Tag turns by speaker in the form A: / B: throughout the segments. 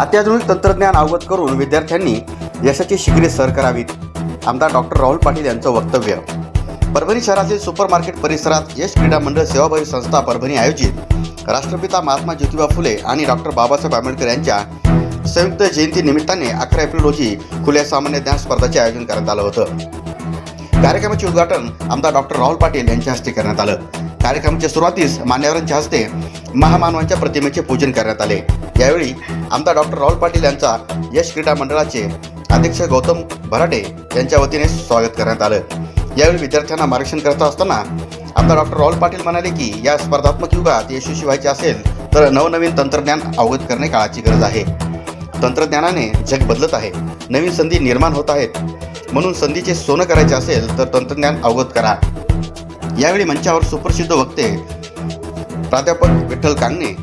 A: अत्याधुनिक तंत्रज्ञान अवगत करून विद्यार्थ्यांनी यशाची शिखरे सर करावीत आमदार डॉक्टर राहुल पाटील यांचं वक्तव्य. परभणी शहरातील सुपर मार्केट परिसरात यश क्रीडा मंडळ सेवाभावी संस्था परभणी आयोजित. राष्ट्रपिता महात्मा ज्योतिबा फुले आणि डॉक्टर बाबासाहेब आंबेडकर यांच्या संयुक्त जयंती निमित्ताने अकरा एप्रिल रोजी खुल्या सामान्य ज्ञान स्पर्धाचे आयोजन करण्यात आलं होतं. कार्यक्रमाचे उद्घाटन आमदार डॉक्टर राहुल पाटील यांच्या हस्ते करण्यात आलं. कार्यक्रमाच्या सुरुवातीस मान्यवरांच्या हस्ते महामानवांच्या प्रतिमेचे पूजन करण्यात आले. यावेळी आमदार डॉक्टर राहुल पाटील यांचा यश क्रीडा मंडळाचे अध्यक्ष गौतम भराटे यांच्या वतीने स्वागत करण्यात आलं. यावेळी विद्यार्थ्यांना मार्गदर्शन करत असताना आमदार डॉक्टर राहुल पाटील म्हणाले की या स्पर्धात्मक युगात यशस्वी व्हायचे असेल तर नवनवीन तंत्रज्ञान अवगत करणे काळाची गरज आहे. तंत्रज्ञानाने जग बदलत आहे. नवीन संधी निर्माण होत आहेत. म्हणून संधीचे सोनं करायचे असेल तर तंत्रज्ञान अवगत करा. यावेळी मंचावर सुप्रसिद्ध वक्ते प्राध्यापक विठ्ठल कांगणे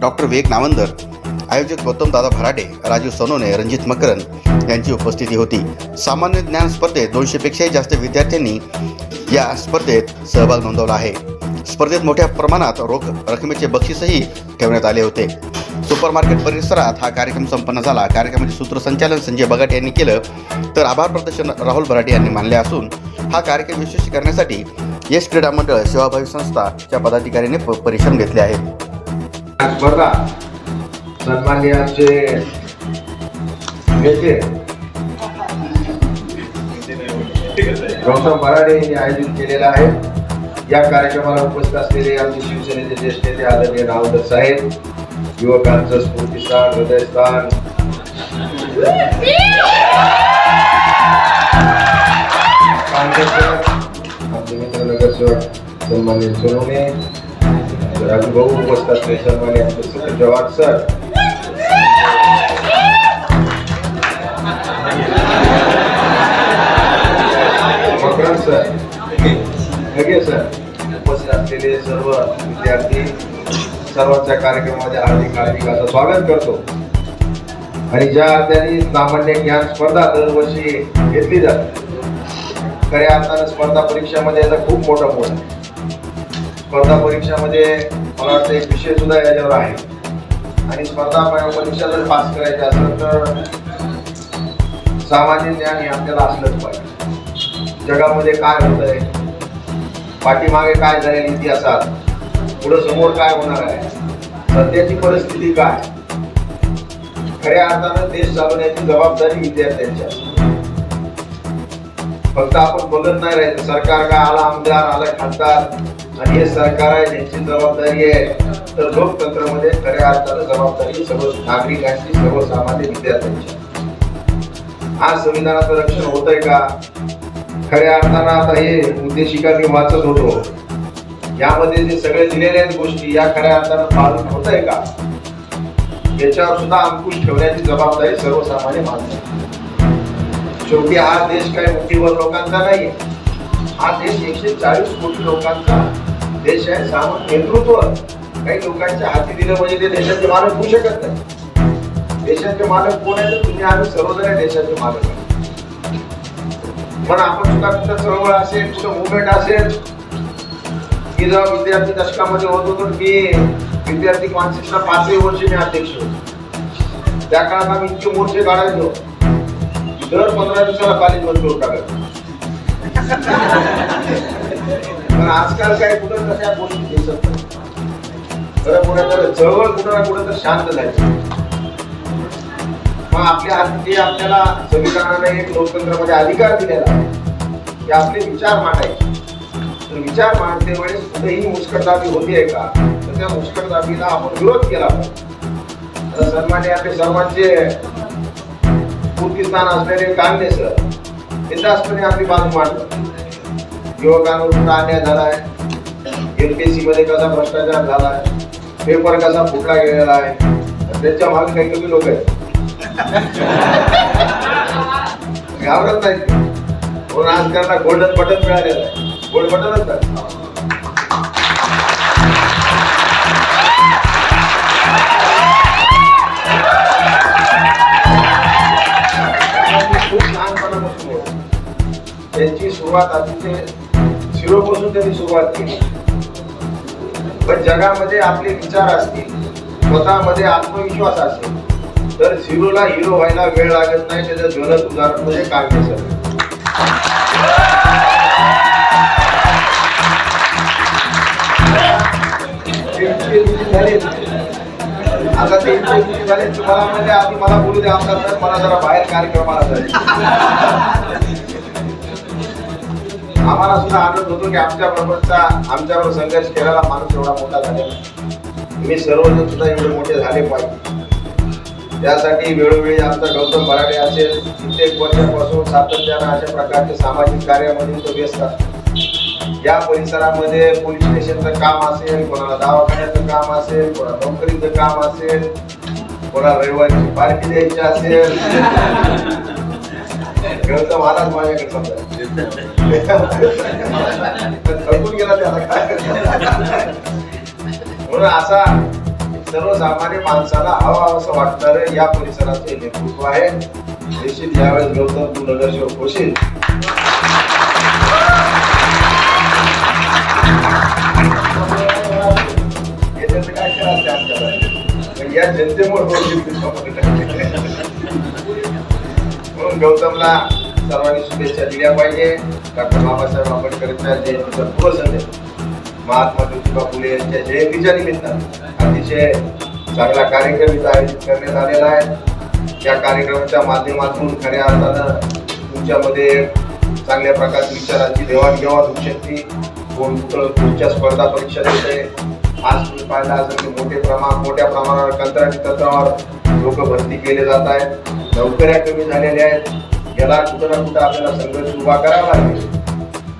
A: डॉक्टर विवेक नावंदर आयोजक गौतम दादा भराडे राजीव सोनोने रणजित मकरन यांची उपस्थिती होती. सामान्य ज्ञान स्पर्धेत दोनशेपेक्षाही जास्त विद्यार्थ्यांनी या स्पर्धेत सहभाग नोंदवला आहे. स्पर्धेत मोठ्या प्रमाणात रोख रकमेचे बक्षीसही ठेवण्यात आले होते. सुपर मार्केट परिसरात हा कार्यक्रम संपन्न झाला. कार्यक्रमाचे सूत्रसंचालन संजय बगाट यांनी केलं. तर आभार प्रदर्शन राहुल भराटे यांनी मानले असून हा कार्यक्रम यशस्वी करण्यासाठी यश क्रीडा मंडळ सेवाभावी संस्थाच्या पदाधिकाऱ्यांनी परिश्रम घेतले आहेत.
B: स्पर्धा. सन्मान्य आमचे नेते. गौतम बराडे यांनी आयोजित केलेला आहे. या कार्यक्रमाला उपस्थित असलेले आमचे शिवसेनेचे ज्येष्ठ नेते आदरणीय रावकर साहेब युवकांचं स्फूर्तीस्थान हृदयस्थान पांढरेकर, आमचे मित्र सन्मान्य सोनवणे राजू भाऊ उपस्थित असलेले सन्मान्य आमचे Sachin sir Makaran sir sir उपस्थित असलेले सर्व विद्यार्थी सर्वांच्या कार्यक्रमामध्ये हार्दिक हार्दिक असं स्वागत करतो. आणि ज्या अर्थाने सामान्य ज्ञान स्पर्धा दरवर्षी घेतली जाते. खऱ्या अर्थानं स्पर्धा परीक्षामध्ये याचा खूप मोठा मोठ आहे. स्पर्धा परीक्षामध्ये मला वाटतं एक विषय सुद्धा याच्यावर आहे. आणि स्पर्धा परीक्षा जर पास करायची असेल तर सामान्य ज्ञान हे आपल्याला असलंच पाहिजे. जगामध्ये काय होत आहे? पाठीमागे काय झालेल इतिहासात? पुढं समोर काय होणार आहे? सध्याची परिस्थिती काय? खऱ्या अर्थानं देश चालवण्याची जबाबदारी विद्यार्थ्यांची असते. फक्त आपण बोलत नाही राहायचं. सरकार काय आला आमदार आला खासदार. आणि हे सरकार आहे त्यांची जबाबदारी आहे तर लोकतंत्रामध्ये खऱ्या अर्थानं जबाबदारी सर्व नागरिकांची सर्वसामान्य विद्यार्थ्यांची आज संविधानाचं रक्षण होत आहे का? खऱ्या अर्थानं आता हे उद्देशिका मी वाचत होतो. यामध्ये जे सगळे दिलेल्या आहेत गोष्टी या खऱ्या अर्थानं पालन होत आहे का? याच्यावर सुद्धा अंकुश ठेवण्याची जबाबदारी सर्वसामान्य माणसं शेवटी हा देश काही मुठीवर लोकांचा नाही हा देश एकशे चाळीस कोटी लोकांचा देश आहे. सामान नेतृत्व काही लोकांच्या हाती दिलं म्हणजे ते देशाचे मालक होऊ शकत नाही. देशाचे मालक कोण आहे? तर तुम्ही आम्ही सर्वजण देशाचे मालक आहे. पण आपण सुद्धा कुठं चळवळ असेल कुठं मुवमेंट असेल की जेव्हा विद्यार्थी दशकामध्ये होत होतो मी विद्यार्थी कॉन्सिसला पाचही वर्ष मी अध्यक्ष होतो. त्या काळात आम्ही इतके मोर्चे काढायचो. दर पंधरा दिवसाला कॉलेज बंद करून टाकत पण आजकाल काय कुठं कशा गोष्टी दिसत खरं कुठं तर जवळ कुठं ना कुठं तर शांत जायचं. मग आपल्या हाती आपल्याला संविधानाने एक लोकतंत्रामध्ये अधिकार दिलेला आहे. की आपले विचार मांडायचे. तर विचार मांडते वेळेस कुठेही मुस्कटदाबी होतीये का? तर त्या मुस्कटदाबीला आपण विरोध केला पाहिजे. सन्मान्य आपले सर्वांचे पूर्तीस्थान असणारे कांदे सर बिंदास्तपणे आपली बाजू मांडतो युवकांवर कुठला अन्याय ए सी मध्ये कसा भ्रष्टाचार झालाय पेपर कसा फुटला गेलेला आहे त्याच्यामागे काही कमी लोक आहेत. घाबरत नाहीत. म्हणून आज त्यांना गोल्डन बटन मिळालेलं आहे. गोल्ड बटनच नाही त्यांची सुरुवात अतिशय झिरोपासून त्यांनी सुरुवात केली. पण जगामध्ये आपले विचार असतील स्वतःमध्ये आत्मविश्वास असेल तर झिरोला हिरो व्हायला वेळ लागत नाही त्याचं ज्वलंत उदाहरण म्हणजे काँग्रेस आता ते झाले तुम्हाला म्हणजे आधी मला बोलू द्या आमदार साहेब मला जरा बाहेर कार्यक्रमाला जायचं आम्हाला सुद्धा आनंद होतो की आमच्या बरोबरचा आमच्यावर संघर्ष केलेला माणूस एवढा मोठा झालेला मी सर्वजण सुद्धा एवढे मोठे झाले पाहिजे. त्यासाठी वेळोवेळी आमचा गौतम बराडे असेल कित्येक वर्षापासून सातत्यानं अशा प्रकारचे सामाजिक कार्यामध्ये तो व्यस्त असतो या परिसरामध्ये पोलीस स्टेशनचं काम असेल कोणाला दवाखान्याचं काम असेल कोणाला नोकरीचं काम असेल कोणाला रविवारी पार्टी द्यायची असेल गौतम महाराज माझ्याकडे समजा गेला त्याला काय म्हणून असा सर्वसामान्य माणसाला हवा असं वाटणार या परिसराचे नेतृत्व आहे. निश्चित यावेळेस गौतम तू नगरसेवक होशील या जनतेमुळे म्हणून गौतमला सर्वांनी शुभेच्छा दिल्या पाहिजे. डॉक्टर बाबासाहेब आंबेडकरांच्या जयंतीचा पूर्व संदेश महात्मा ज्योतिबा फुले यांच्या जयंतीच्या निमित्तानं अतिशय चांगला कार्यक्रम इथं आयोजित करण्यात आलेला आहे. या कार्यक्रमाच्या माध्यमातून खऱ्या अर्थानं तुमच्यामध्ये चांगल्या प्रकारच्या विचारांची देवाणघेवाण होऊ शकते. कोण कुठं पुढच्या स्पर्धा परीक्षा देते आज तुम्ही पाहिलं असेल की मोठे प्रमाण मोठ्या प्रमाणावर कंत्राटी तत्वावर लोक भरती केले जात आहेत. नोकऱ्या कमी झालेल्या आहेत. याला कुठं ना कुठं आपल्याला संघर्ष उभा करावा लागेल.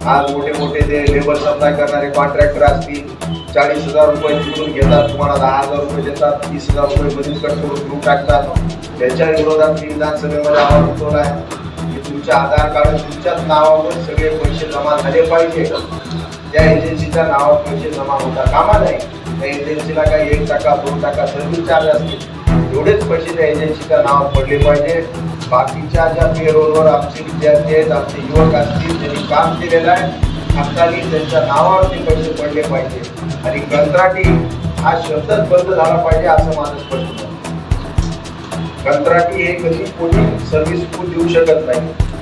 B: आज मोठे मोठे ते लेबर सप्लाय करणारे कॉन्ट्रॅक्टर असतील चाळीस हजार रुपये तिकडून घेतात. तुम्हाला दहा हजार रुपये देतात तीस हजार रुपये मधील कट करून घेऊन टाकतात. त्याच्या विरोधात मी विधानसभेमध्ये आवाज उठवला आहे की तुमच्या आधार कार्ड तुमच्याच नावावर सगळे पैसे जमा झाले पाहिजे. त्या एजन्सीच्या नावावर पैसे जमा होता कामा नाही त्या एजन्सीला काही एक टक्का दोन टक्का सर्व्हिस चार्ज असतील. एवढेच पैसे त्या एजन्सीच्या नाव पडले पाहिजे. बाकीच्या ज्या पेरोलवर आमचे विद्यार्थी आहेत आमचे युवक असतील त्यांनी काम केलेलं आहे. आत्तानी त्यांच्या नावावरती पैसे पडले पाहिजे. आणि कंत्राटी हा शब्दच बंद झाला पाहिजे असं माझं स्पष्ट कंत्राटी हे कधी कोणी सर्व्हिस देऊ शकत नाही.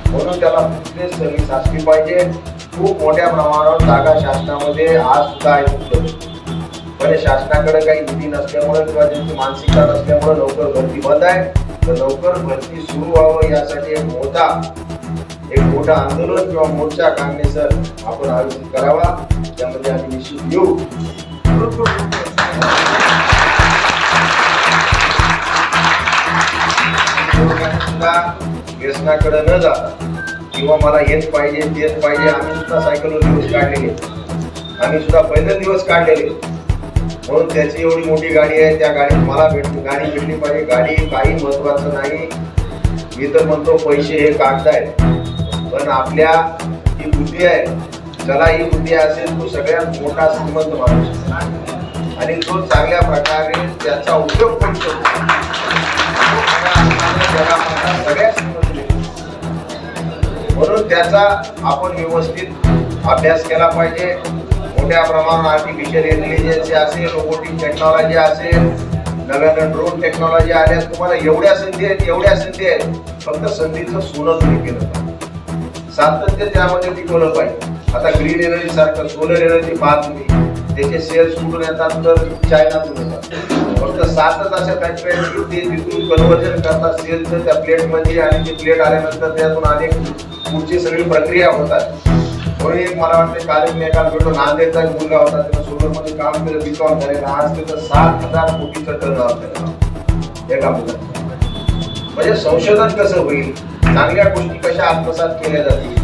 B: म्हणून त्याला कुठले सर्व्हिस असली पाहिजे. खूप मोठ्या प्रमाणावर जागा शासनामध्ये आज सुद्धा आहे. उपलब्ध पण शासनाकडे काही निधी नसल्यामुळे किंवा त्यांची मानसिकता नसल्यामुळे लवकर भरती बंद आहे. तर लवकर भरती सुरू व्हावं यासाठी एक मोठा एक मोठा आंदोलन किंवा मोर्चा काँग्रेसर आपण आयोजित करावा. त्यामध्ये आम्ही निश्चित येऊ. व्यसनाकडे न जाता किंवा मला हेच पाहिजे तेच पाहिजे आम्ही सुद्धा सायकलवर दिवस काढलेले. आम्ही सुद्धा पैदल दिवस काढलेले. म्हणून त्याची एवढी मोठी गाडी आहे त्या गाडीत मला भेट गाडी भेटली पाहिजे. गाडी काही महत्वाचं नाही. मी तर म्हणतो पैसे हे काढतायत पण आपल्या ही बुद्धी आहे ज्याला ही बुद्धी असेल तो सगळ्यात मोठा श्रीमंत माणूस आणि तो चांगल्या प्रकारे त्याचा उपयोग पण करतो. सगळ्यात म्हणून त्याचा आपण व्यवस्थित अभ्यास केला पाहिजे. मोठ्या प्रमाणात आर्टिफिशियल इंटेलिजन्स असेल रोबोटिक टेक्नॉलॉजी असेल नव्यानं ड्रोन टेक्नॉलॉजी आल्या तुम्हाला एवढ्या संधी आहेत एवढ्या संधी आहेत. फक्त संधीचं सोनं तुम्ही केलं पाहिजे. सातत्य त्यामध्ये टिकवलं पाहिजे. आता ग्रीन एनर्जी सारखं सोलर एनर्जी पाहत तुम्ही. त्याचे सेल्स कुठून येतात? तर चायनातून येतात. सातच अशा फॅक्टरी आहेत की ते तिथून कन्वर्जन करतात सेलचं त्या प्लेटमध्ये आणि ते प्लेट आल्यानंतर त्यातून अनेक पुढची सगळी प्रक्रिया होतात. म्हणून एक मला वाटतं काल मी एका भेटून नांदेडचा एक मुलगा होता त्यानं सोलरमध्ये काम केलं बिकॉम झालेलं. आज त्याचं सात हजार कोटीचं टर्न त्याला एका मुलाचं. म्हणजे संशोधन कसं होईल? चांगल्या गोष्टी कशा आत्मसात केल्या जातील?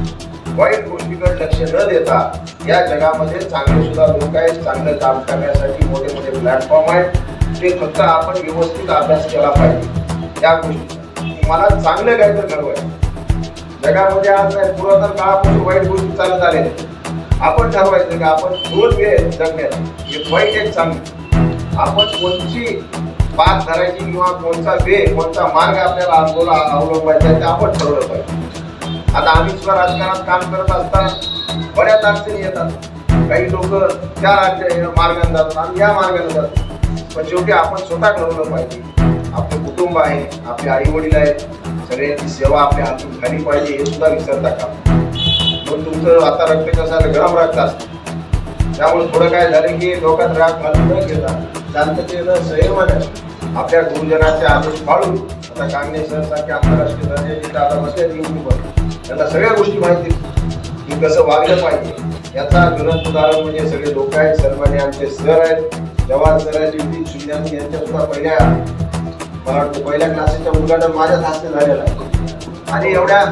B: वाईट गोष्टीकडे लक्ष न देता या जगामध्ये चांगले सुद्धा लोक आहेत चांगलं काम करण्यासाठी मोठे मोठे प्लॅटफॉर्म आहेत. ते फक्त आपण व्यवस्थित अभ्यास केला पाहिजे त्या गोष्टी मला चांगलं काहीतरी घडवायचं जगामध्ये आज नाही पुरातन काळापासून वाईट गोष्टी चालत आले आपण ठरवायचं की आपण दोन वेळ जगण्यात एक वाईट एक चांगली आपण कोणची बात धरायची किंवा कोणता वे कोणता मार्ग आपल्याला अवलंबला अवलंबायचा ते आपण ठरवलं पाहिजे. आता आम्ही सुद्धा राजकारणात काम करत असताना बऱ्याच अडचणी येतात. काही लोक त्या राज्य मार्गाने जातात आणि या मार्गाने जातात पण शेवटी आपण स्वतः ठरवलं पाहिजे. आपलं कुटुंब आहे आपले आई वडील आहेत सगळ्यांची सेवा आपल्या हातून झाली पाहिजे हे सुद्धा विसरता का? पण तुमचं आता रक्त कसं झालं गरम रक्त असतं. त्यामुळे थोडं काय झालं की लोकात राग घालून न घेता शांततेनं संयमानं आपल्या गुरुजनाचे आदेश पाळून आता कांगणे सरसारखे आंतरराष्ट्रीय दर्जाचे दादा बसले युट्यूबवर त्यांना सगळ्या गोष्टी माहिती की कसं वागलं पाहिजे याचा ज्वलंत उदाहरण म्हणजे सगळे लोक आहेत सर्वांनी आमचे सर आहेत. जवाहर सर आहेत युवती यांच्या सुद्धा पहिल्या मला वाटतं पहिल्या क्लासेसच्या उद्घाटन माझ्याच हस्ते झालेलं. आहे आणि एवढ्या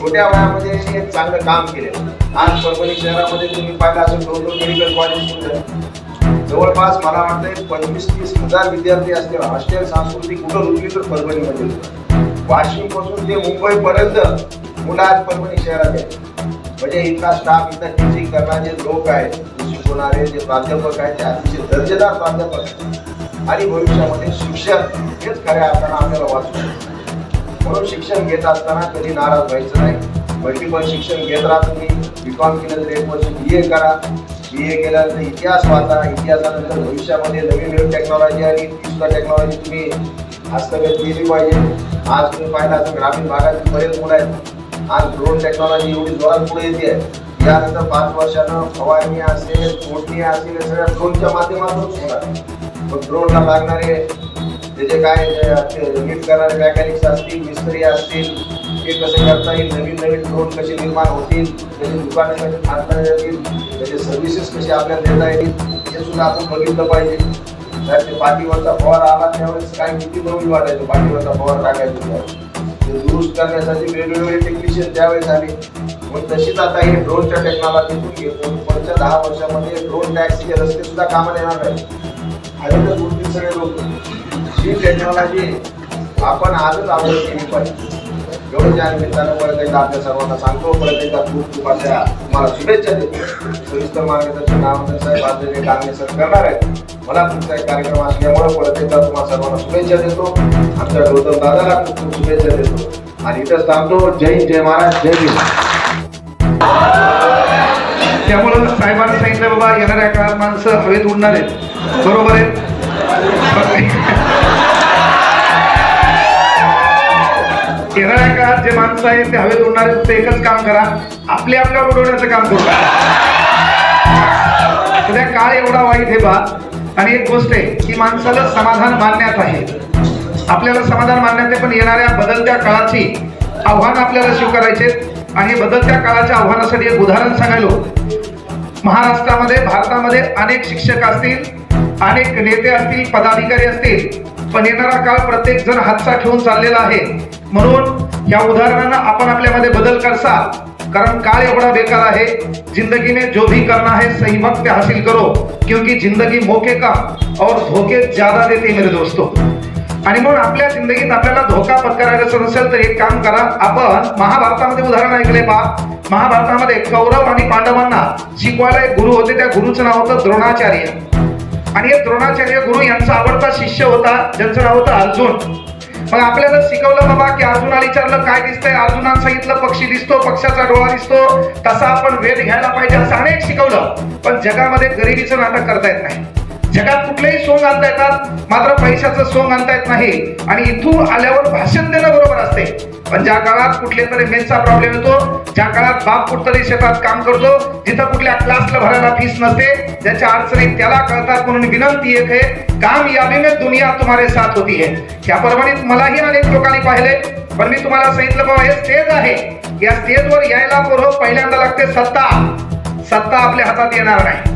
B: छोट्या वयामध्ये एक चांगलं काम केलं आज परभणी शहरामध्ये तुम्ही पाहिलं असेल दोन दोन मेडिकल कॉलेज सुद्धा. जवळपास मला वाटतं पंचवीस तीस हजार विद्यार्थी असतील हॉस्टेल सांस्कृतिक कुठं रुजली तर परभणीमध्ये. वाशिमपासून ते मुंबईपर्यंत मुलं आज परभणी शहरात आहेत. म्हणजे इथला स्टाफ इथं टीचिंग करणारे लोक आहेत शिकवणारे जे प्राध्यापक आहेत ते अतिशय दर्जेदार प्राध्यापक आहेत आणि भविष्यामध्ये शिक्षण हेच खऱ्या अर्थानं आपल्याला वाचू शकतो. म्हणून शिक्षण घेत असताना कधी नाराज व्हायचं नाही. मल्टिपल शिक्षण घेत राहा तुम्ही. बी कॉम केलं तर एक वर्ष बी ए करा. बी ए केल्यानंतर इतिहास वाचा. इतिहासानंतर भविष्यामध्ये नवीन नवीन टेक्नॉलॉजी आणि ती टेक्नॉलॉजी तुम्ही हस्तगत केली पाहिजे. आज तुम्ही पाहिलं असं ग्रामीण भागातील बरेच मुलं आहेत. आज ड्रोन टेक्नॉलॉजी एवढी जोरात पुढे येते आहे. त्यानंतर पाच वर्षानं फवारणी असेल मोडणी असेल सगळ्या ड्रोनच्या माध्यमातूनच होणार मग ड्रोनला लागणारे त्याचे काय नीट करणारे मेकॅनिक्स असतील मिस्त्री असतील ते कसे करता येईल? नवीन नवीन ड्रोन कसे निर्माण होतील? त्याची दुकाने कसे थांबता येतील? त्याचे सर्व्हिसेस कसे आपल्याला देता येतील? हे सुद्धा आपण बघितलं पाहिजे. तर ते पाठीवरचा फवार आला त्यावेळेस काय किती नवीन वाटायचं? पाठीवरचा फवार टाकायचं ते दुरुस्त करण्यासाठी वेगवेगळे टेक्निशियन त्यावेळेस आले. पण तशीच आता हे ड्रोनच्या टेक्नॉलॉजीतून घेऊन पुढच्या दहा वर्षामध्ये ड्रोन टॅक्सीचे रस्ते सुद्धा कामात येणार नाही आले तर गोष्टी सगळे लोक ही टेक्नॉलॉजी आपण आजच आवडत केली पाहिजे. एवढं ज्या निमित्तानं परत एकदा आपल्या सर्वांना सांगतो परत एकदा खूप खूप अशा तुम्हाला शुभेच्छा देतो. सविस्तर मार्गदर्शन नामदार साहेब आदरणीय कांगणे सर करणार आहेत. मला तुमचा एक कार्यक्रम असल्यामुळे परत एकदा तुम्हाला सर्वांना शुभेच्छा देतो. आमच्या गौतम दादाला खूप खूप शुभेच्छा देतो. आणि इथंच थांबतो. जय हिंद, जय महाराज जय भीम
C: त्यामुळं साहेबांनी सांगितलं बाबा येणाऱ्या काळात माणसं हवेत उडणार आहेत. बरोबर आहेत येणाऱ्या काळात जे माणसं आहेत ते हवेत उडणार आहेत ते एकच काम करा. आपले आपल्यावर उडवण्याचं काम करू सध्या काळ एवढा वाईट हे बा. आणि एक गोष्ट आहे की माणसाला समाधान मानण्यात आहे. आपल्याला समाधान मानण्यात आहे पण येणाऱ्या बदलत्या काळाची आव्हान आपल्याला स्वीकारायचे आणि बदलत्या काळाच्या आव्हानासाठी एक उदाहरण सांगायलो. महाराष्ट्रामध्ये भारतामध्ये अनेक शिक्षक असतील अनेक नेते असतील पदाधिकारी असतील पण येणारा काळ प्रत्येक जण हातचा ठेवून चाललेला आहे. म्हणून या उदाहरणानं आपण आपल्यामध्ये बदल करसा. कारण काळ एवढा बेकार आहे जिंदगी में जो भी करना है सही वक्त हासिल करो. क्योंकि जिंदगी मौके का और धोखे ज्यादा देते मेरे दोस्तों. आणि म्हणून आपल्या जिंदगीत आपल्याला धोका पत्करायचा नसेल तर एक काम करा. आपण महाभारतामध्ये उदाहरण ऐकले पा महाभारतामध्ये कौरव आणि पांडवांना शिकवायला एक गुरु होते. त्या गुरुचं नाव होतं द्रोणाचार्य. आणि हे द्रोणाचार्य गुरु यांचा आवडता शिष्य होता. ज्यांचं नाव होतं अर्जुन. मग आपल्याला शिकवलं बाबा की अर्जुनाला विचारलं काय दिसतंय? अर्जुनानं सांगितलं पक्षी दिसतो पक्षाचा डोळा दिसतो. तसा आपण वेध घ्यायला पाहिजे असं अनेक शिकवलं. पण जगामध्ये गरिबीचं नाटक करता येत नाही. जगात कुठलेही सोंग आणता येतात मात्र पैशाचं सोंग आणता येत नाही. आणि इथून आल्यावर भाषण देणं बरोबर असते. पण ज्या काळात कुठले तरी मेनचा प्रॉब्लेम येतो ज्या काळात बाप कुठतरी शेतात काम करतो जिथं कुठल्या क्लासला भरायला फीस नसते ज्याच्या अडचणी त्याला कळतात म्हणून विनंती एक आहे कामयाबी में दुनिया तुम्हारे साथ होती है. या परभणीत मलाही अनेक लोकांनी पाहिले पण मी तुम्हाला सांगितलं बाबा हे स्टेज आहे. या स्टेजवर यायला बरोबर पहिल्यांदा लागते सत्ता. सत्ता आपल्या हातात येणार नाही.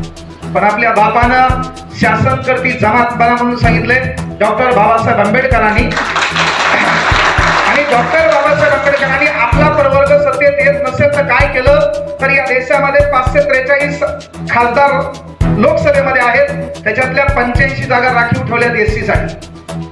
C: पण आपल्या बापानं शासन करती जमात बना म्हणून सांगितले. डॉक्टर बाबासाहेब आंबेडकरांनी. आणि डॉक्टर बाबासाहेब आंबेडकरांनी आपला प्रवर्ग सत्तेत येत नसेल तर काय केलं? तर या देशामध्ये पाचशे त्रेचाळीस खासदार लोकसभेमध्ये आहेत. त्याच्यातल्या पंच्याऐंशी जागा राखीव ठेवल्यात एस टी साठी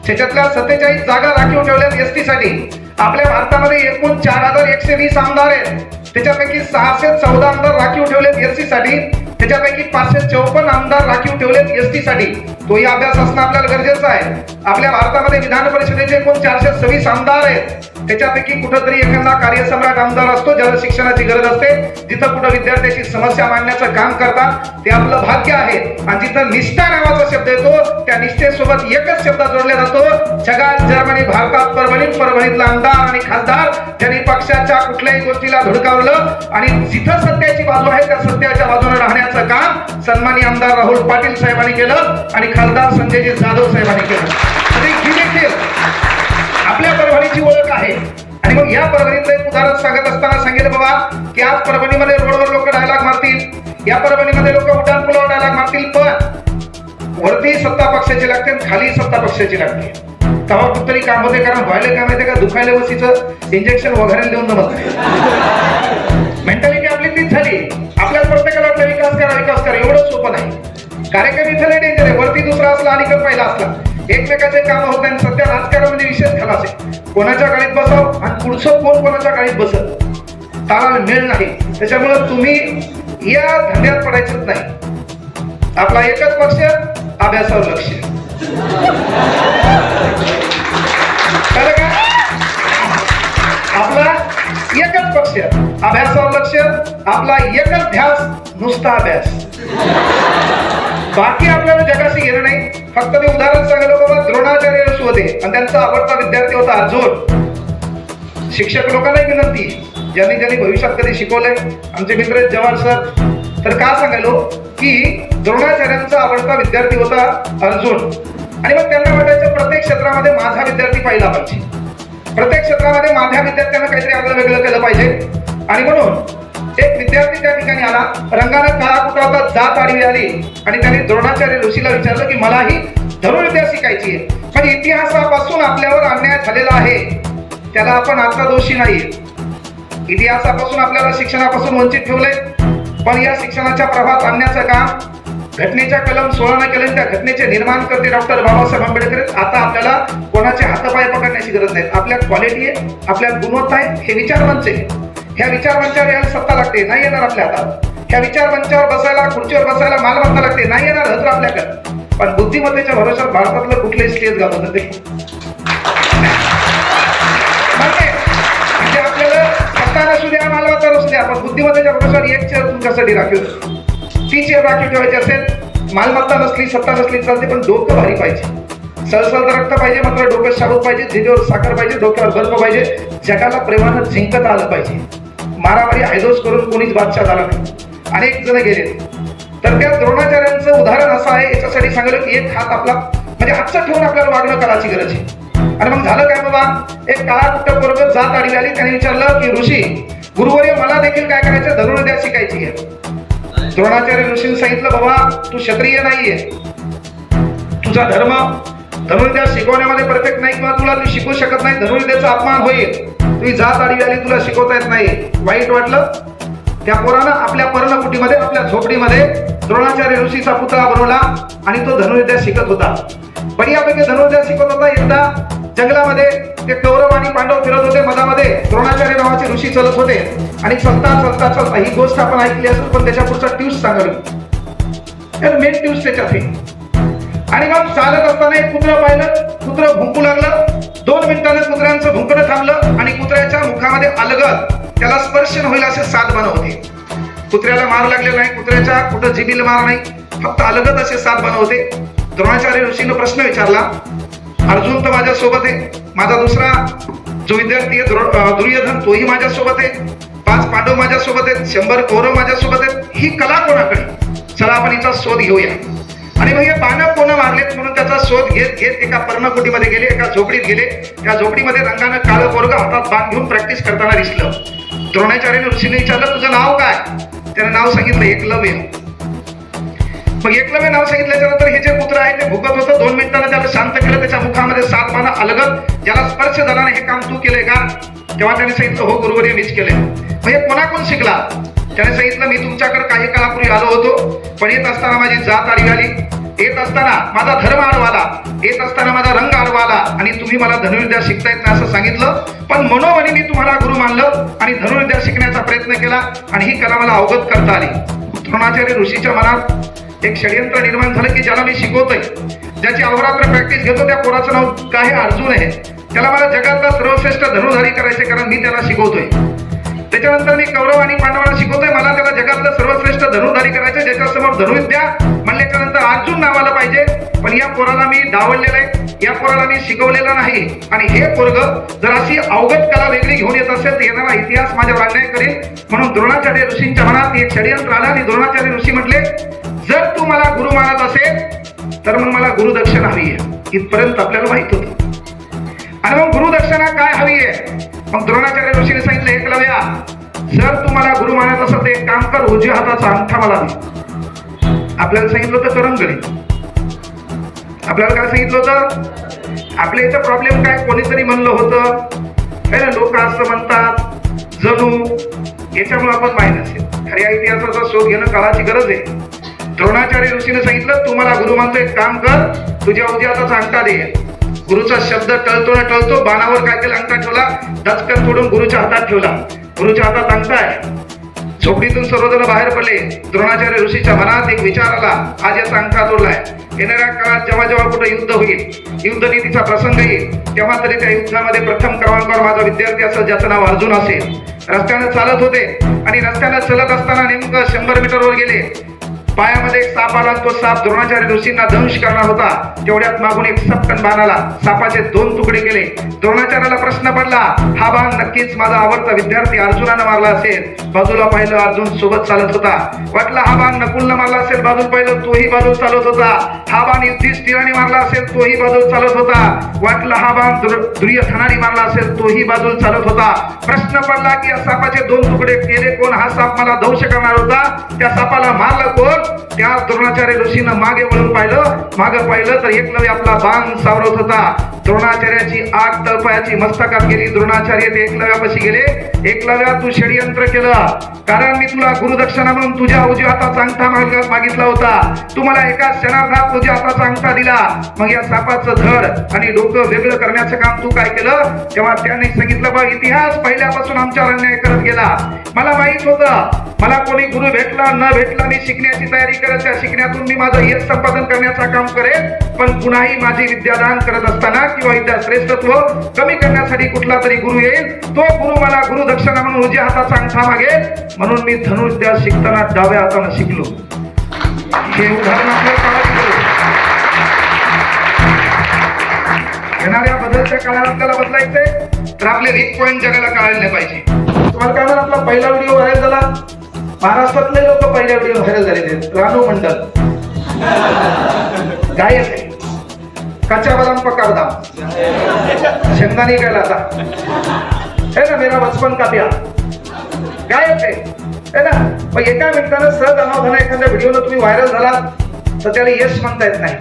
C: त्याच्यातल्या सत्तेचाळीस जागा राखीव ठेवल्यात एस टीसाठी. आपल्या भारतामध्ये एकूण चार हजार एकशे वीस आमदार आहेत. त्याच्यापैकी सहाशे चौदा आमदार राखीव ठेवलेत एस टी साठी त्याच्यापैकी पाचशे चौपन्न आमदार राखीव ठेवलेत एस टी साठी. तोही अभ्यास असणं आपल्याला गरजेचं आहे. आपल्या भारतामध्ये विधान परिषदेचे एकूण चारशे सव्वीस आमदार आहेत. त्याच्यापैकी कुठंतरी एखादा कार्यसम्राट आमदार असतो ज्याला शिक्षणाची गरज असते जिथं कुठं विद्यार्थ्याची समस्या मांडण्याचं काम करतात ते आपलं भाग्य आहे. आणि जिथं निष्ठा नावाचा शब्द येतो त्या निष्ठेसोबत एकच शब्द जोडला जातो जगात जर्मनी भारतात परभणीत परभणीतला आमदार आणि खासदार ज्यांनी पक्षाच्या कुठल्याही गोष्टीला धुडकावलं आणि जिथं सत्याची बाजू आहे त्या सत्याच्या बाजूने राहण्याचं काम सन्मानी आमदार राहुल पाटील साहेबांनी केलं आणि खासदार संजयजी जाधव साहेबांनी केलं. म्हणजे ही देखील आपल्या परभणीची ओळख आहे. आणि मग या परभणीतलं एक उदाहरण सांगत असताना सांगितलं बाबा की आज परभणीमध्ये रोडवर लोक डायलॉग मारतील. या परभणीमध्ये लोक उड्डाण पुलावर डायलॉग मारतील पण वरती सत्ता पक्षाची लागते आणि खाली सत्ता पक्षाची लागते. तेव्हा कुठतरी काम होते कारण व्हायला काय माहिती का दुखायला वसीचं इंजेक्शन वगैरे देऊन जमत नाही. मेंटॅलिटी आपली तीच झाली. आपल्या प्रत्येकाला वाटलं विकास करा विकास करा. एवढं सोपं नाही. कार्यक्रम इथं नाही डेंजर आहे. वरती दुसरा असला आणि पहिला असला. एकमेकाचे काम होत नाही. सध्या राजकारणामध्ये विशेष खलास आहे कोणाच्या गाडीत बसाव आणि पुढचं कोण कोणाच्या गाडीत बसत ताळाला मेळ नाही. त्याच्यामुळे तुम्ही या धंद्यात पडायचंच नाही. आपला एकच पक्ष अभ्यासावर लक्ष. आपला एकच पक्ष अभ्यासावर लक्ष आपला एकच ध्यास नुसता अभ्यास. बाकी आपल्याला जगाशी घेणं नाही. फक्त मी उदाहरण सांगितलं बाबा द्रोणाचार्य ऋषी होते आणि त्यांचा आवडता विद्यार्थी होता अर्जुन शिक्षक लोकांनाही विनंती ज्यांनी ज्यांनी भविष्यात कधी शिकवलंय आमचे मित्र जवान जवाहर सर तर का सांगायलो? की द्रोणाचार्यांचा आवडता विद्यार्थी होता अर्जुन. आणि मग त्यांना वाटायचं प्रत्येक क्षेत्रामध्ये माझा विद्यार्थी पाहिला पाहिजे. प्रत्येक क्षेत्रामध्ये माझ्या विद्यार्थ्यांना काहीतरी आपलं वेगळं केलं पाहिजे. आणि म्हणून एक विद्यार्थी त्या ठिकाणी आला. रंगानं काळा कुठा जात आडवी आली आणि त्याने द्रोणाचार्य ऋषीला विचारलं की मलाही धनुर्विद्या शिकायची आहे. पण इतिहासापासून आपल्यावर अन्याय झालेला आहे. त्याला आपण आता दोषी नाही इतिहासापासून आपल्याला शिक्षणापासून वंचित ठेवलंय. पण या शिक्षणाच्या प्रभात आणण्याचं काम घटनेच्या कलम सोळानं केलं त्या घटनेचे निर्माण करते डॉक्टर बाबासाहेब आंबेडकर आता आपल्याला कोणाचे हातपाय पकडण्याची गरज नाही आपल्यात क्वालिटी आहे आपल्यात गुणवत्ता आहे हे विचारमंच आहे. ह्या विचारमंचावर यायला सत्ता लागते नाही येणार आपल्या हातात. ह्या विचारमंचावर बसायला खुर्चीवर बसायला मालमत्ता लागते नाही येणार हजर आपल्याकडे. पण बुद्धिमत्तेच्या भरोशात भारतातलं कुठलंही स्टेज घालत होते म्हणजे आपल्याला सत्ता नसू द्या मालमत्ता नसू द्या पण बुद्धिमत्तेच्या भरोशावर एक चेअर तुमच्यासाठी राखीव ती चेअर राखीव ठेवायची असेल मालमत्ता नसली सत्ता नसली चालते पण डोकं भारी पाहिजे. सळसळ रक्त पाहिजे मात्र डोकं शाबूत पाहिजे जिजेवर साखर पाहिजे डोक्यावर बर्फ पाहिजे जगाला प्रेमानं जिंकत आलं पाहिजे. मारामारी हैदोस करून कोणीच बादशाह झाला नाही. अनेक जण गेले. तर त्या द्रोणाचार्यांचं उदाहरण असं आहे याच्यासाठी सांगितलं की एक हात आपला म्हणजे हातचा ठेवून आपल्याला वागणं करायची गरज आहे. आणि मग झालं काय बाबा? एक काळा कुठं बरोबर जात आडवी आली त्याने विचारलं की ऋषी गुरुवर्य मला देखील काय करायचं? धनुर्विद्या शिकायची आहे द्रोणाचार्य ऋषीने सांगितलं बाबा तू क्षत्रिय नाहीये. तुझा धर्म धनुर्विद्या शिकवण्यामध्ये परफेक्ट नाही किंवा तुला तू शिकू शकत नाही. धनुर्विद्याचा अपमान होईल. तुझी जात आडवी आली तुला शिकवता येत नाही. वाईट वाटलं? त्या पोरानं आपल्या पर्णकुटीमध्ये आपल्या झोपडीमध्ये द्रोणाचार्य ऋषीचा पुतळा बनवला आणि तो धनुर्विद्या शिकत होता. पण यापैकी धनुर्विद्या शिकत होता एकदा जंगलामध्ये ते कौरव आणि पांडव फिरत होते मधामध्ये द्रोणाचार्य नावाचे ऋषी चलत होते. आणि चलता चलता चलता ही गोष्ट आपण ऐकली असेल पण त्याच्या पुढचा ट्यूस सांगलो मेन ट्यूस त्याच्यात आहे आणि मग चालत असताना एक कुत्र पाहिलं. कुत्र भुंकू लागलं. दोन मिनिटाने कुत्र्यांचं भुंकणं थांबलं आणि कुत्र्याच्या मुखामध्ये अलगद त्याला स्पर्श होईल असे सात बन होते. कुत्र्याला मार लागलेला नाही. कुत्र्याच्या कुठं जिबीला मार नाही. फक्त अलगद असे सात बन होते. द्रोणाचार्य ऋषीनं प्रश्न विचारला अर्जुन तर माझ्या सोबत आहे. माझा दुसरा जो विद्यार्थी आहे दुर्योधन तोही माझ्या सोबत आहे. पाच पांडव माझ्या सोबत आहेत. शंभर कौरव माझ्या सोबत आहेत. ही कला कोणाकडे? चला आपण हिचा शोध घेऊया. आणि मग हे पानं कोणं मारलेत म्हणून त्याचा शोध घेत घेत एका पर्णकुटीमध्ये गेले एका झोपडीत गेले. त्या झोपडीमध्ये रंगानं काळं पोरग हातात बांध घेऊन प्रॅक्टिस करताना दिसलं. द्रोणाचार्य ऋषीने विचारलं तुझं नाव काय? त्यानं नाव सांगितलं एकलव्य. मग एकलव्य नाव सांगितल्याच्या नंतर हे जे पुत्र आहे ते भुकत होतं. दोन मिनिटांना त्याला शांत केलं. त्याच्या मुखामध्ये सात पानं अलगत. ज्याला स्पर्श झाला हे काम तू केलंय का? तेव्हा त्याने सांगितलं हो गुरुवर्य मीच केलंय. मग हे कोणाकोण शिकला? त्याने सांगितलं मी तुमच्याकडे काही काळापूर्वी आलो होतो पण येत असताना माझी जात आडी आली. येत असताना माझा धर्म आडवाला येत असताना माझा रंग आडवाला आणि तुम्ही मला धनुर्विद्या शिकता येत नाही असं सांगितलं. पण मनोमनी मी तुम्हाला गुरु मानलं आणि धनुर्विद्या शिकण्याचा प्रयत्न केला आणि ही कला मला अवगत करता आली. द्रोणाचार्य ऋषीच्या मनात एक षडयंत्र निर्माण झालं की ज्याला मी शिकवतोय. ज्याची अहोरात्र प्रॅक्टिस घेतो त्या पोराचं नाव काय अर्जुन आहे. त्याला मला जगातला सर्वश्रेष्ठ धनुधारी करायचे कारण मी त्याला शिकवतोय. त्याच्यानंतर मी कौरव आणि पांडवांना शिकवतोय मला त्याला जगातलं सर्वश्रेष्ठ धनुधारी करायचं ज्याच्यासमोर धनुविद्या म्हणल्याच्या नंतर अर्जुन नावाला पाहिजे. पण या पोराला मी डावललेलं आहे. या पोराला मी शिकवलेलं नाही. आणि हे पोरग जर अशी अवगत कला वेगळी घेऊन येत असेल तर येणारा इतिहास माझ्यावर अन्याय करेल. म्हणून द्रोणाचार्य ऋषींच्या मनात एक षडयंत्र आलं आणि द्रोणाचार्य ऋषी म्हटले जर तू मला गुरु मानत असेल तर मग मला गुरुदक्षिणा हवी आहे इथपर्यंत आपल्याला माहीत होतं. आणि मग गुरुदक्षिणा काय हवी आहे मग द्रोणाचार्य ऋषीने सांगितलं एकलव्या जर तुम्हाला गुरु मानत असेल तर एक काम कर उजव्या हाताचा अंगठा मला दे. आपल्याला सांगितलं होतं करंगळी आपल्याला काय सांगितलं होतं? आपल्या इथं प्रॉब्लेम काय? कोणीतरी म्हणलं होतं. है ना लोक असं म्हणतात जणू याच्यामुळे आपण माहीत असेल खऱ्या इतिहासाचा शोध घेणं काळाची गरज आहे. द्रोणाचार्य ऋषीने सांगितलं तुम्हाला गुरु मानतो एक काम कर तुझ्या उद्या हाताचा अंगठा दे. गुरुचा शब्द टळतो ना टळतो बाणावर काय केलं? अंगठा ठेवला दचकन तोडून गुरुच्या हातात ठेवला. गुरुच्या हातात अंगठा आहे. झोपडीतून सर्वजण बाहेर पडले. द्रोणाचार्य ऋषीच्या मनात एक विचार आला आज याचा अंगठा तोडलाय येणाऱ्या काळात जेव्हा जेव्हा कुठे युद्ध होईल युद्धनीतीचा प्रसंग येईल तेव्हा तरी त्या युद्धामध्ये प्रथम क्रमांकावर माझा विद्यार्थी असेल ज्याचं नाव अर्जुन असेल. रस्त्यानं चालत होते आणि रस्त्यानं चलत असताना नेमकं शंभर मीटरवर गेले. पायामध्ये एक साप आला तो साप द्रोणाचार्य ऋषींना दंश करणार होता. तेवढ्यात मागून एक सपकन बाण आला सापाचे दोन तुकडे केले. द्रोणाचार्याला प्रश्न पडला हा बाण नक्कीच माझा आवडता विद्यार्थी अर्जुनानं मारला असेल. बाजूला पाहिलं अर्जुन सोबत चालत होता. वाटला हा बाण नकुलनं मारला असेल. बाजूला पाहिलं तोही बाजू चालत होता. हा बाण युधिष्ठिराने मारला असेल. तोही बाजू चालत होता. वाटला हा बाण दुर- दुर्योधनाने मारला असेल. तोही बाजूला चालत होता. प्रश्न पडला की या सापाचे दोन तुकडे केले कोण? हा साप मला दंश करणार होता. त्या सापाला मारलं कोण? त्या द्रोणाचार्य ऋषीनं मागे वळून पाहिलं. मागे पाहिलं तर एकलव्य आपला बाण सावरत होता. द्रोणाचार्याची आग तळपायाची मस्तकात गेली. द्रोणाचार्य ते एकलव्यापाशी गेले. एकलव्या तू षडयंत्र केलं. कारण मी तुला गुरुदक्षिणा म्हणून तुझ्या उजव्या हाताचा अंगठा मागितला होता. तू मला एका क्षणार्धात तुझ्या हाताचा अंगठा दिला. मग या सापाचं धड आणि डोकं वेगळं करण्याचं काम तू काय केलं? तेव्हा त्याने सांगितलं बघ इतिहास पहिल्यापासून आमच्यावर अन्याय करत गेला. मला माहीत होतं. मला कोणी गुरु भेटला न भेटला मी शिकण्याची तयारी करत त्या शिकण्यातून मी माझं यश संपादन करण्याचं काम करेन. पण पुन्हाही माझे विद्यादान करत असताना किंवा विद्या श्रेष्ठत्व कमी करण्यासाठी कुठला तरी गुरु येईल. तो गुरु मला गुरु दक्षिणा म्हणून उजव्या हाताचा अंगठा मागेल म्हणून मी धनुर्विद्या शिकताना डाव्या हाताने शिकलो. हे उदाहरण आपल्याला येणाऱ्या बदलच्या काळात आपल्याला बदलायचंय. तर आपले वीक पॉईंट जगाला कळायला पाहिजे. तुम्हाला काय आपला पहिला व्हिडिओ व्हायरल झाला. महाराष्ट्रातले लोक पहिल्या व्हिडिओ व्हायरल झालेले आहेत. रानू मंडल. गायक. आहे कच्चा बदाम पकार दाम शेंगदाणे काय लाता है ना मेरा बचपन का प्यार. गायक आहे. है ना मग एका मिनिटानं सहज अनावधाना एखाद्या व्हिडिओनं तुम्ही व्हायरल झालात तर त्याला यश म्हणता येत नाही.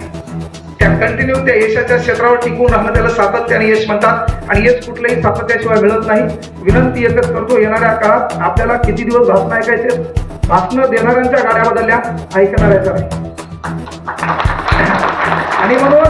C: त्या कंटिन्यू त्या यशाच्या क्षेत्रावर टिकून राहणं त्याला सातत्याने यश म्हणतात. आणि यश कुठलंही सातत्याशिवाय मिळत नाही. विनंती एकच करतो येणाऱ्या काळात आपल्याला किती दिवस भाषण ऐकायचे भाषणं देणाऱ्यांच्या गाड्या बदलल्या ऐकणाऱ्याच्या नाही. आणि म्हणून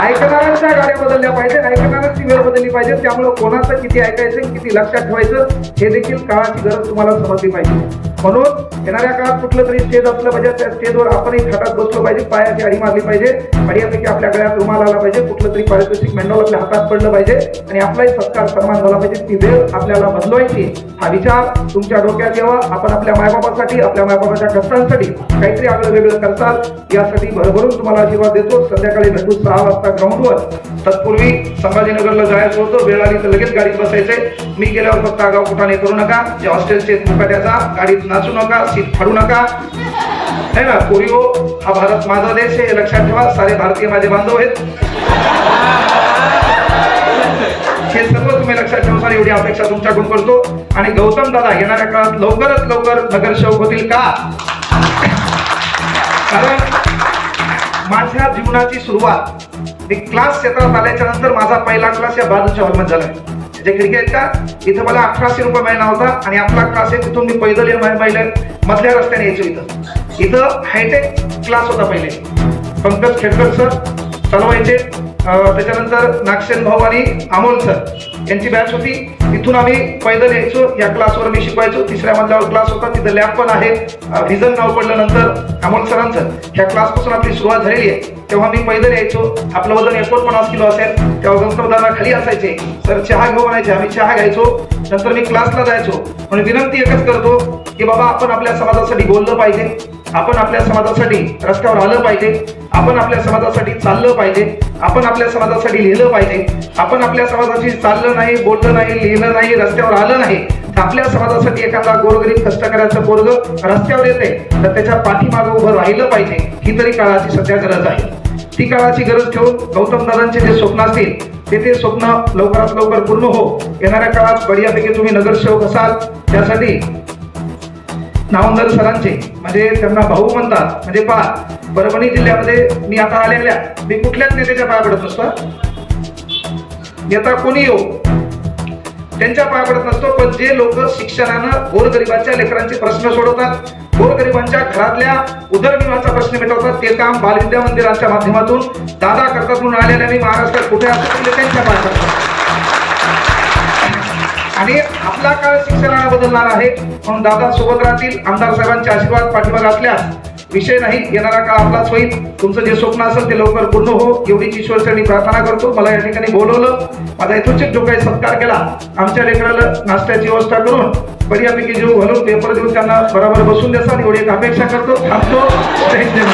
C: ऐकणाऱ्यांच्या गाड्या बदलल्या पाहिजे ऐकणाऱ्यांची वेळ बदलली पाहिजे. त्यामुळे कोणाचं किती ऐकायचं किती लक्षात ठेवायचं हे देखील काळाची गरज तुम्हाला समजली पाहिजे. म्हणून येणाऱ्या काळात कुठलं तरी स्टेज असलं पाहिजे त्या स्टेजवर आपणही खाटात बसलो पाहिजे पायाची आडी मारली पाहिजे पाडीयापैकी आपल्या गळ्यात रुमाल आला पाहिजे कुठलं तरी पारितोषिक मेंढाल आपल्या हातात पडलं पाहिजे आणि आपलाही सत्कार सन्मान झाला पाहिजे. ती वेळ आपल्याला बदलवायची. हा विचार तुमच्या डोक्यात यावा. आपण आपल्या मायबापासाठी आपल्या मायबापाच्या कष्टांसाठी काहीतरी आगळं वेगळं करताल. यासाठी भरभरून तुम्हाला आशीर्वाद देतो. संध्याकाळी भेटू सहा वाजता ग्राउंडवर. तत्पूर्वी संभाजीनगरला जायचं होतं. वेळ आली तर लगेच गाडीत बसायचंय मी गेल्यावर फक्त आगाव कुठाने करू नका. जे हॉस्टेलचे मुकाट्याचा गाडीत नाचू नका सीट फाडू नका. है ना? कोरिओ हा भारत माझा देश आहे. हे लक्षात ठेवा सारे भारतीय माझे बांधव आहेत. हे सर्व तुम्ही लक्षात ठेवता एवढी अपेक्षा तुमच्याकडून करतो. आणि गौतम दादा येणाऱ्या काळात लवकरच लवकर नगरसेवक होतील का? कारण माझ्या जीवनाची सुरुवात मी क्लास क्षेत्रात आल्याच्यानंतर माझा पहिला क्लास या बाजूच्या हॉलमध्ये झाला जे क्रिकेट का इथं मला अठराशे रुपये महिना होता आणि आपला क्लास आहे तिथून मी पैदल या महिला मधल्या रस्त्याने यायचो इथं. इथं हायटेक क्लास होता पहिले. पंकज खेडकर सर चालवायचे त्याच्यानंतर नागसेन भाऊ आणि अमोल सर. यांची बॅच होती. तिथून आम्ही पैदल यायचो. या क्लासवर मी शिकवायचो. तिसऱ्या मजल्यावर क्लास होता. तिथं लॅब पण आहे. व्हिजन नाव पडलं नंतर अमोल सरांचं. ह्या क्लासपासून आपली सुरुवात झालेली आहे. तेव्हा मी पैदल यायचो. आपलं वजन एकोणपन्नास किलो असेल. तेव्हा गौतमदाना खाली असायचे. सर चहा घेऊन आणायचे. आम्ही चहा घ्यायचो. नंतर मी क्लासला जायचो. म्हणून विनंती एकच करतो की बाबा आपण आपल्या समाजासाठी बोललं पाहिजे. आपण आपल्या समाजासाठी रस्त्यावर आलं पाहिजे. आपण आपल्या समाजासाठी चाललं पाहिजे. आपण आपल्या समाजासाठी लिहिलं पाहिजे. आपण आपल्या समाजाशी चाललं नाही बोललं नाही लिहिलं नाही रस्त्यावर आलं नाही तर आपल्या समाजासाठी एखादा गोरगरीब कष्टकऱ्याचं पोरग रस्त्यावर येते तर त्याच्या पाठीमागं उभं राहिलं पाहिजे. ही तरी काळाची सध्या गरज आहे. ती काळाची गरज ठेवून गौतम दादांचे जे स्वप्न असतील ते ते स्वप्न लवकरात लवकर पूर्ण हो. येणाऱ्या काळात बढियापैकी तुम्ही नगरसेवक असाल त्यासाठी नावंदर सरांचे म्हणजे त्यांना भाऊ म्हणतात म्हणजे पहा परभणी जिल्ह्यामध्ये मी आता आलेल्या मी कुठल्याच नेत्याच्या पाया पडत नसतो येता नेता कोणी येऊ त्यांच्या पाया पडत नसतो पण जे लोक शिक्षणानं गोरगरिबांच्या लेकरांचे प्रश्न सोडवतात गोरगरिबांच्या घरातल्या उदरनिर्वाहाचा प्रश्न मिटवतात ते काम बालविद्या मंदिरांच्या माध्यमातून दादा करतात म्हणून आलेल्या मी महाराष्ट्रात कुठे असतो त्यांच्या पाया पडतात आणि आपला काळ शिक्षणाला बदलणार आहे. म्हणून दादा सोबत राहतील. आमदार साहेबांचे आशीर्वाद पाठीमागे असल्यास विषय नाही. येणारा काळ आपलाच होईल. तुमचं जे स्वप्न असेल ते लवकर पूर्ण हो. एवढीच ईश्वरचरणी प्रार्थना करतो. मला या ठिकाणी बोलवलं. माझा यथोचित जो काही सत्कार केला आमच्या लेकराला नाश्त्याची व्यवस्था करून बऱ्यापैकी जीव घालून पेपर देऊन त्यांना बरोबर बसून द्याल एवढी एक अपेक्षा करतो. थांबतो. जय जय